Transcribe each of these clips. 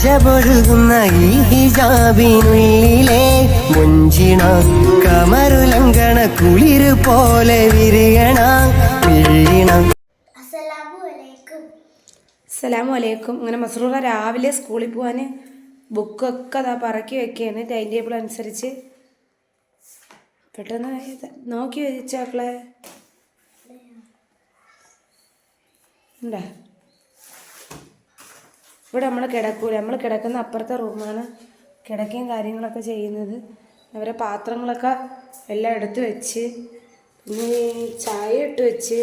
അജബൊഴുകുന്ന ഈ ഹിജാബിനുള്ളിലെ മുഞ്ചിണ കമരുലങ്കണ കുളിര് പോലെ വിരിയണ അലൈക്കും അസ്സലാമു അലൈക്കും ഇങ്ങനെ മസ്റൂറ രാവിലെ സ്കൂളിൽ പോകാൻ ബുക്കൊക്കെ അതാ പറക്കി വെക്കുകയാണ് ടൈം ടേബിൾ അനുസരിച്ച്. പെട്ടെന്ന് നോക്കി വെച്ചാക്കളെ. ഉണ്ടാ? ഇവിടെ നമ്മൾ കിടക്കൂല. നമ്മൾ കിടക്കുന്ന അപ്പുറത്തെ റൂമാണ് കിടക്കുകയും കാര്യങ്ങളൊക്കെ ചെയ്യുന്നത്. അവരെ പാത്രങ്ങളൊക്കെ എല്ലാം എടുത്ത് വെച്ച് പിന്നെ ചായ ഇട്ട് വെച്ച്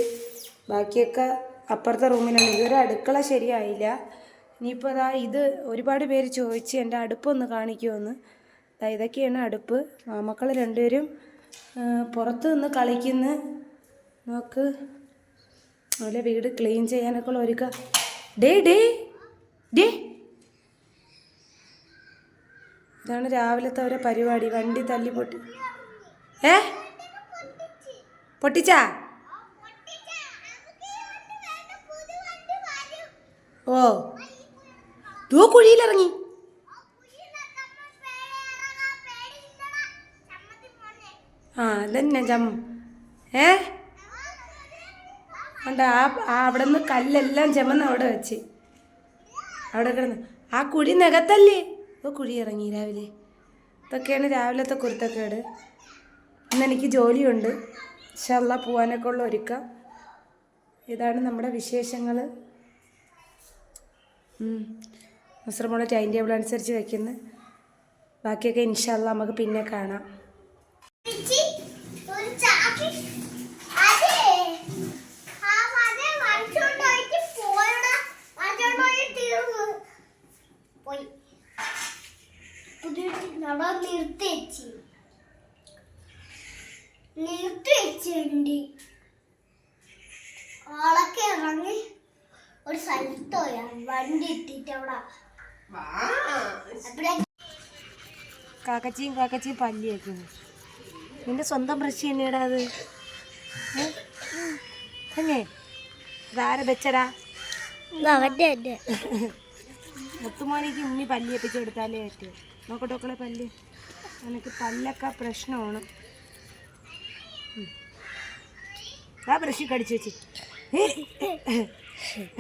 ബാക്കിയൊക്കെ അപ്പുറത്തെ റൂമിലാണ്. ഇതുവരെ അടുക്കള ശരിയായില്ല. ഇനിയിപ്പോൾ അതാ ഇത് ഒരുപാട് പേര് ചോദിച്ച് എന്റെ അടുപ്പൊന്ന് കാണിക്കുമെന്ന് അതാ ഇതൊക്കെയാണ് അടുപ്പ്. മക്കൾ രണ്ടുപേരും പുറത്ത് നിന്ന് കളിക്കുന്ന. നോക്ക്. അതുപോലെ വീട് ക്ലീൻ ചെയ്യാനൊക്കെ ഉള്ള ഒരുക്ക ഡേ ഡേ ഡേ ഇതാണ് രാവിലത്തെ അവരെ പരിപാടി. വണ്ടി തല്ലി പൊട്ടി ഏ? പൊട്ടിച്ചാ? ഓ. തൂ കുഴിയിലിറങ്ങി. ആ അതന്നെ ജം. ഏ? ഉണ്ട് ആ ആ അവിടെ നിന്ന് കല്ലെല്ലാം ചുമന്ന് അവിടെ വെച്ച്. അവിടെ കിടന്ന് ആ കുഴി നികത്തല്ലേ? ഓ കുഴി ഇറങ്ങി രാവിലെ. ഇതൊക്കെയാണ് രാവിലത്തെ കുരുത്തക്കേട്. ഇന്ന് എനിക്ക് ജോലിയുണ്ട്. ഇൻഷല്ല പോവാനൊക്കെ ഉള്ള ഒരുക്കം. ഇതാണ് നമ്മുടെ വിശേഷങ്ങൾ മുസ്ലിമുള്ള ടൈം ടേബിൾ അനുസരിച്ച് വയ്ക്കുന്നു ബാക്കിയൊക്കെ ഇൻഷല്ല നമുക്ക് പിന്നെ കാണാം പിച്ചി, ഒരു ചാക്ക്. അതേ, ആ മത വലിച്ചോണ്ട് പോയിട്ട് പോയെടാ. വലിച്ചോണ്ട് പോയി തീർന്നു. പോയി. പുതിയ നട നിർത്തി വെച്ച്. നിർത്തി വെച്ചിട്ടുണ്ട് ആളൊക്കെ ഇറങ്ങി ഒരു സ്ഥലത്ത് പോയാ. വണ്ടി ഇട്ടിട്ട് അവിടെ. കാക്കച്ചിയും കാക്കച്ചിയും പല്ലി വെക്കുന്നു നിന്റെ സ്വന്തം ബ്രഷ് തന്നെയാടാ അത്. അല്ലേ ഇതാരെ വെച്ചടാ? അവന്റെ എന്റെ മുത്തുമോനിക്ക് ഉമ്മി പല്ലി എപ്പിച്ച് കൊടുത്താലേ പറ്റൂ. നോക്കട്ടെ നോക്കളെ പല്ല്. എനിക്ക് പല്ലൊക്കെ പ്രശ്നമാണ്. ആ ബ്രഷ് കടിച്ചു വെച്ച്.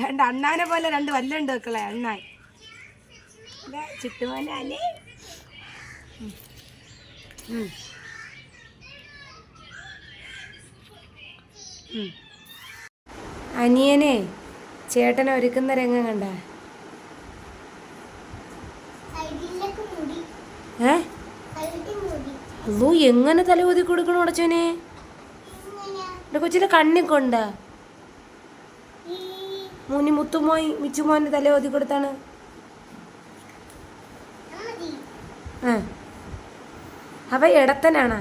രണ്ട് അണ്ണാനെ പോലെ രണ്ട് വല്ലുണ്ട് വെക്കളെ അണ്ണായി ഇതാ ചുറ്റുമോനെ അനിയനെ ചേട്ടനെ ഒരുക്കുന്ന രംഗം കണ്ട സൈഡിലേക്ക് മുടി ഏ? അല്ലോ എങ്ങനെ തല ഊതി കൊടുക്കണു അടച്ചോനെ? എന്റെ കണ്ണിൽ കൊണ്ട. ഈ മൂനി മുത്തുമോയി മിച്ചുമോന്റെ തല ഊതി കൊടുത്താണ്. ആ അവ ഞാൻ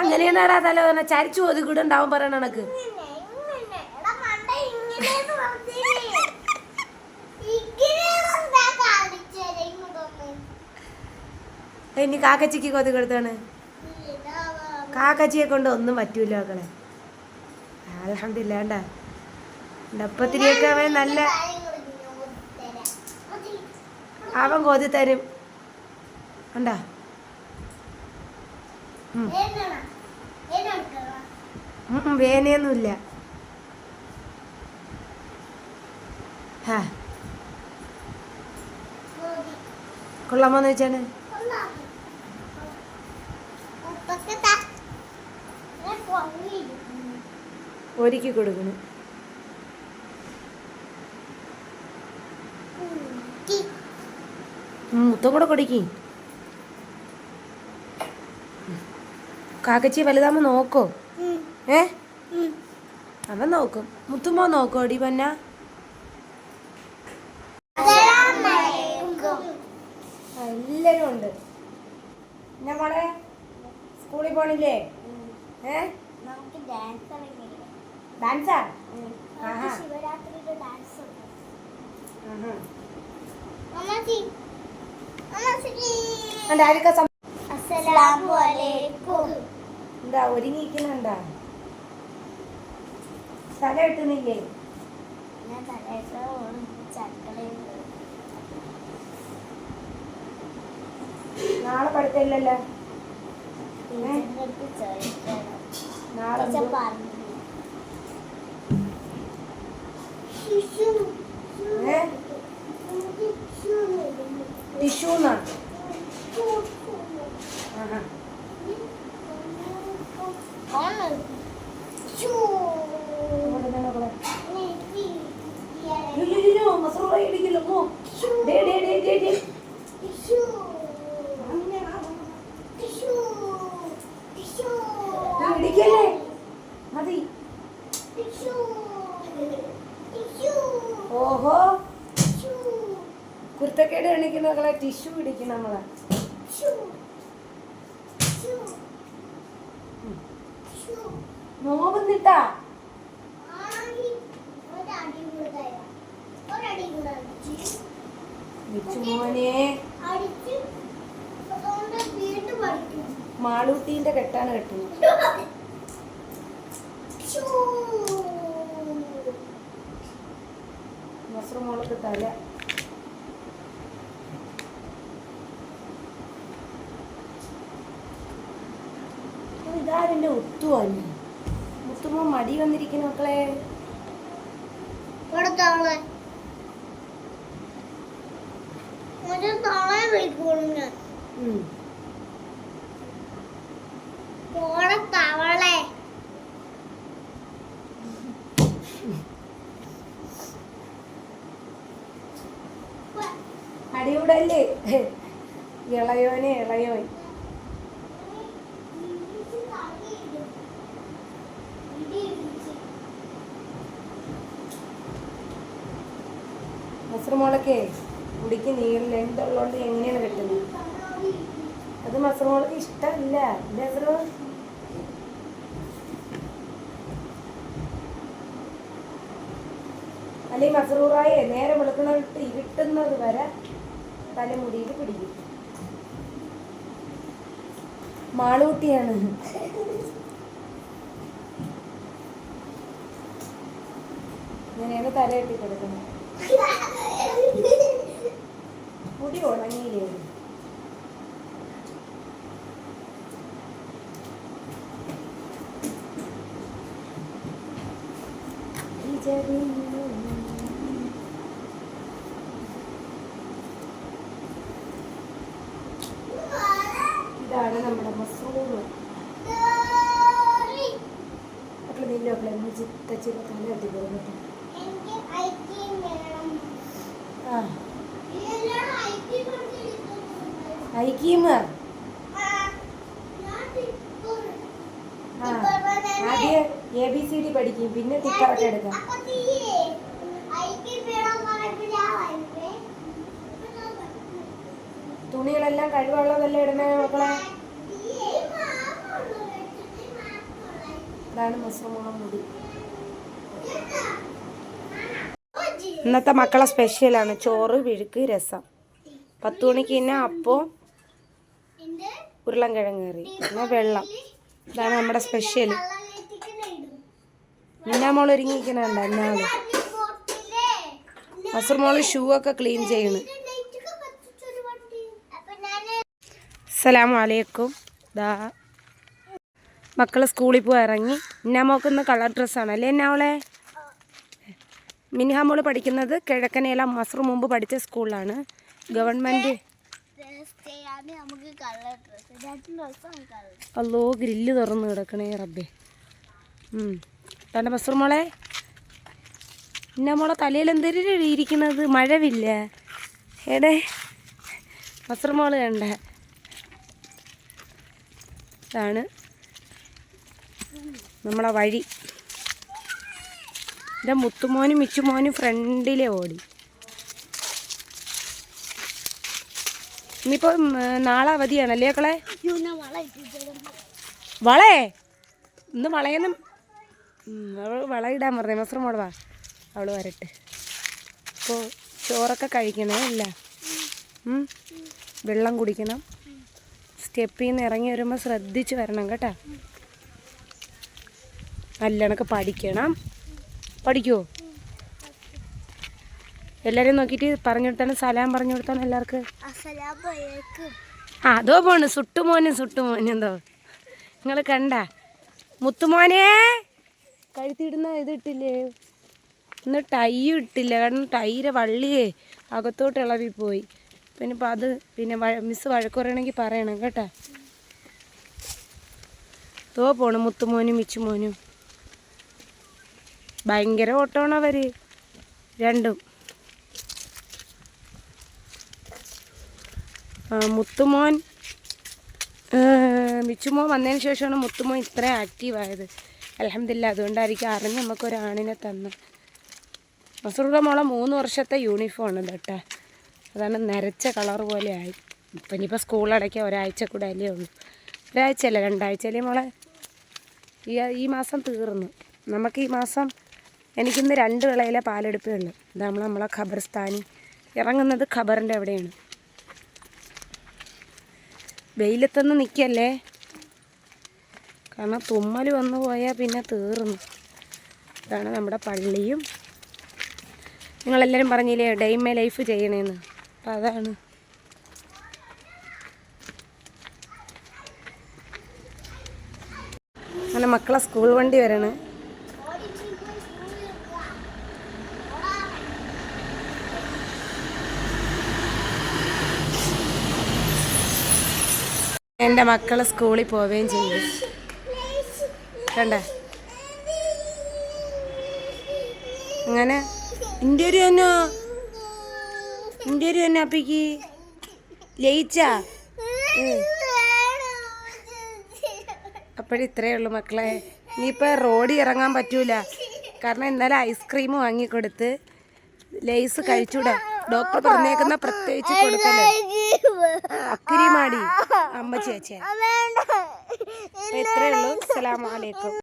അങ്ങനെയാണ് തല പറഞ്ഞ ചരിച്ചു ഊതി കൂടണ്ടാവും പറയണ കണക്ക് ഇങ്ങനെ ഇങ്ങനെ എടാ മണ്ട ഇങ്ങനെയൊന്ന് പറഞ്ഞില്ലേ ഇങ്ങനെയൊന്നും എന്താ കാണിച്ചത് ഇങ്ങോട്ടൊന്ന് ഇനി കാക്കച്ചിക്ക് കൊതി കൊടുത്താണ്. കാക്കച്ചിയെ കൊണ്ട് ഒന്നും പറ്റൂല മക്കളെ. അലഹമില്ല വേണ്ട ഡപ്പത്തിരിയൊക്കെ അവൻ നല്ല അവൻ കൊതി തരും. കണ്ടാ? എന്നാ എന്നെടുക്കണം ഉം ഉം, വേനയൊന്നുമില്ല. കൊള്ളാമോന്ന് വെച്ചാണ് കൊള്ളാം ഉപ്പൊക്കെ താ ഞാൻ പൊങ്ങിയിരിക്കുന്നു ഒരുക്കി കൊടുക്കണം. മുത്തം കൂടെ കൊടുക്കി. കാക്കച്ചി വലുതാകുമ്പോ നോക്കോ. ഏ? അവൻ നോക്കും. മുത്തുമ്പോ നോക്കോ ഡി പന്ന. എല്ലാരും ഉണ്ട്. ഞാൻ മോളെ? സ്കൂളിൽ പോണില്ലേ? ഏ? നമുക്ക് ഡാൻസ് ഡാൻസാ ശിവരാത്രിയുടെ ഡാൻസ് എന്താ ഒരുങ്ങിയിരിക്കുന്നുണ്ടാ? തല കിട്ടുന്നില്ലേ? ഞാൻ നാളെ പഠിത്തമില്ലല്ലോ? ഏ? നാളെ എന്തുവാ? ഏ ടിഷ്യൂ ആഹാ ഇവിടെ തന്നെ നോക്കണേ. അയ്യോ, അയ്യോ, മസറൂറ ഇടിക്കില്ല, പോ. ദേ, ദേ, ദേ, ദേ, ദേ. ആ, ഇടിക്കല്ലേ മതി ഓഹോ കുരുത്തക്കേട് കാണിക്കുന്ന മക്കളെ ടിഷ്യൂ പിടിക്കുന്ന നമ്മളെ നോവുന്നിട്ടാ? മാളൂട്ടീന്റെ കെട്ടാണ് കെട്ടുന്നത്. മസറു മോളൊക്കെ തല ഇതാരെന്റെ ഒത്തുവന്നെ മുത്തുമോ മടി വന്നിരിക്കുന്നു മക്കളെ ഇവിടെ തവളെ ഒരു തവളെ ഒത്തുവാണ് ഞാൻ മടി വന്നിരിക്കുന്നു മക്കളെ. അടിയൂടല്ലേ? ഇളയോനെ ഇളയോൻ. മസറു കുടിക്ക് നീളം ഉള്ളതുകൊണ്ട് എങ്ങനെയാണ് കെട്ടുന്നത് അത് മസർമോളൊക്കെ ഇഷ്ടമില്ല മസറു? അല്ലെങ്കിൽ മസറൂറായെ നേരെ വെളുക്കണിട്ട് ഇരുട്ടുന്നത് വരെ തലമുടിയിൽ പിടിക്കും. മാളൂട്ടിയാണ്. ഇങ്ങനെയാണ് തല കെട്ടി കൊടുക്കുന്നത്. മുടി ഉണങ്ങിയില്ലേ? ഇതാണ് നമ്മുടെ മസൂറ് അപ്പോൾ നിന്റെ മക്കളെ ചിത്തച്ചിറ തല കെട്ടി കൊടുക്കട്ടെ എനിക്ക് ഐക്യം വേണം ആ എല്ലാവരും ഐക്യം കൊടുത്തിരിക്കുന്നു ഐക്കീമ ആ ആദ്യം എ ബി സി ഡി പഠിക്കും. പിന്നെ ടിക്കറൊക്കെ എടുക്കാം. തുണികളെല്ലാം കഴിവുള്ളതല്ലേ ഇടണേ മക്കളെ? ഇതാണ് മസൂമ മുടി. ഇന്നത്തെ മക്കളെ സ്പെഷ്യലാണ് ചോറ് വിഴുക്ക് രസം. പത്ത് മണിക്ക് തന്നെ അപ്പവും ഉരുളൻകിഴങ്ങ് കറി പിന്നെ വെള്ളം. ഇതാണ് നമ്മുടെ സ്പെഷ്യൽ മിന്നാ മോൾ ഒരുങ്ങിയിരിക്കണുണ്ട് എന്നാൾ മസൂർ മോൾ ഷൂ ഒക്കെ ക്ലീൻ ചെയ്യണ് അസ്സലാമു അലൈക്കും. ദാ. മക്കൾ സ്കൂളിൽ പോയി ഇറങ്ങി. ഇന്ന മോക്ക് ഇന്ന് കളർ ഡ്രസ്സാണ് അല്ലേ എന്നാ മിനിഹാമോൾ മിനിഹ പഠിക്കുന്നത് കിഴക്കനേല മസർ മുമ്പ് പഠിച്ച സ്കൂളിലാണ് ഗവൺമെന്റ് നമുക്ക് കളർ ഡ്രസ് രണ്ട് ദിവസം കളർ അല്ലോ ഗ്രില്ല് തുറന്ന് കിടക്കണേ റബ്ബേ. തന്റെ ബസർ മോളെ? പിന്നെ മോളെ തലയിൽ എന്തൊരു ഇരിക്കുന്നത്? മഴവില്ല. എടേ ബസർ മോൾ കണ്ട. ഇതാണ് നമ്മളെ വഴി. എന്റെ മുത്തുമോനും മിച്ചുമോനും ഫ്രണ്ടിലെ ഓടി. ഇനിയിപ്പോൾ നാളെ അവധിയാണല്ലേ മക്കളെ? വളേ ഇന്ന് വളയണം അവൾ വള ഇടാൻ പറഞ്ഞേ. മസ്രം മോൾ വാ. അവൾ വരട്ടെ. അപ്പോൾ ചോറൊക്കെ കഴിക്കണേ ഇല്ല. വെള്ളം കുടിക്കണം. സ്റ്റെപ്പിൽ നിന്ന് ഇറങ്ങി വരുമ്പോൾ ശ്രദ്ധിച്ച് വരണം കേട്ടോ. നല്ലണക്ക് പഠിക്കണം. പഠിക്കുമോ എല്ലാവരെയും നോക്കിയിട്ട് പറഞ്ഞു കൊടുത്താണ് സലാം പറഞ്ഞു കൊടുത്താണ് എല്ലാവർക്കും. ആ അതോ പോണ് സുട്ടുമോനും സുട്ടുമോനും എന്തോ. നിങ്ങൾ കണ്ട. മുത്തുമോനെ കഴുത്തിടുന്ന ഇത് ഇട്ടില്ലേ ഇന്ന് ടൈ ഇട്ടില്ല കാരണം ടൈരെ വള്ളിയേ അകത്തോട്ട് ഇളവി പോയി. പിന്നെ ഇപ്പം അത് പിന്നെ മിസ് വഴക്ക് പറയണമെങ്കിൽ പറയണം കേട്ടാ. തോ പോണ് മുത്തുമോനും മിച്ചുമോനും. ഭയങ്കര ഓട്ടമാണ് അവർ രണ്ടും. മുത്തുമോൻ മിച്ചുമോൻ വന്നതിന് ശേഷമാണ് മുത്തുമോൻ ഇത്ര ആക്റ്റീവായത് അലഹമില്ല അതുകൊണ്ടായിരിക്കും അറിഞ്ഞ് നമുക്കൊരാണിനെ തന്നു. മസറുടെ മോളെ മൂന്ന് വർഷത്തെ യൂണിഫോം ഉണ്ട് കേട്ടോ. അതാണ് നരച്ച കളർ പോലെ ആയി. ഇപ്പം ഇനിയിപ്പോൾ സ്കൂൾ അടയ്ക്കാൻ ഒരാഴ്ച കൂടെ അല്ലേ ഉള്ളൂ. ഒരാഴ്ചയല്ല രണ്ടാഴ്ചയല്ലേ മോളെ? ഈ ഈ മാസം തീർന്നു. നമുക്ക് ഈ മാസം എനിക്കിന്ന് രണ്ട് വിളയിലെ പാലെടുപ്പേ ഉള്ളൂ. ഇതാ നമ്മളെ ഖബർസ്ഥാനി. ഇറങ്ങുന്നത് ഖബറിന്റെ എവിടെയാണ് വെയിലത്തൊന്നും നിൽക്കല്ലേ കാരണം തുമ്മൽ വന്നു പോയാൽ പിന്നെ തീർന്നു. ഇതാണ് നമ്മുടെ പള്ളിയും. നിങ്ങളെല്ലാവരും പറഞ്ഞില്ലേ ഡൈമ ലൈഫ് ചെയ്യണേന്ന്. അപ്പം അതാണ്. അങ്ങനെ മക്കളെ സ്കൂൾ വണ്ടി വരാണ്. എന്റെ മക്കളെ സ്കൂളിൽ പോവുകയും ചെയ്തു കണ്ടേ? അങ്ങനെ എന്റെ ഒരു എന്നോ എന്റെ ഒരു എന്നോ അപ്പിക്ക്. ലയിച്ചാ അപ്പോഴേ ഇത്രയേ ഉള്ളൂ മക്കളെ. ഇനിയിപ്പോൾ റോഡിൽ ഇറങ്ങാൻ പറ്റൂല. കാരണം ഇന്നലെ ഐസ്ക്രീം വാങ്ങിക്കൊടുത്ത്. ലേസ് കഴിച്ചൂടാ ഡോക്ടർ പറഞ്ഞേക്കുന്ന പ്രത്യേകിച്ച് കൊടുക്കല്ലേ? അക്കിരി മാടി അമ്മ ചേച്ചി ഇത്രയേ ഉള്ളൂ. അസ്സലാമു അലൈക്കും.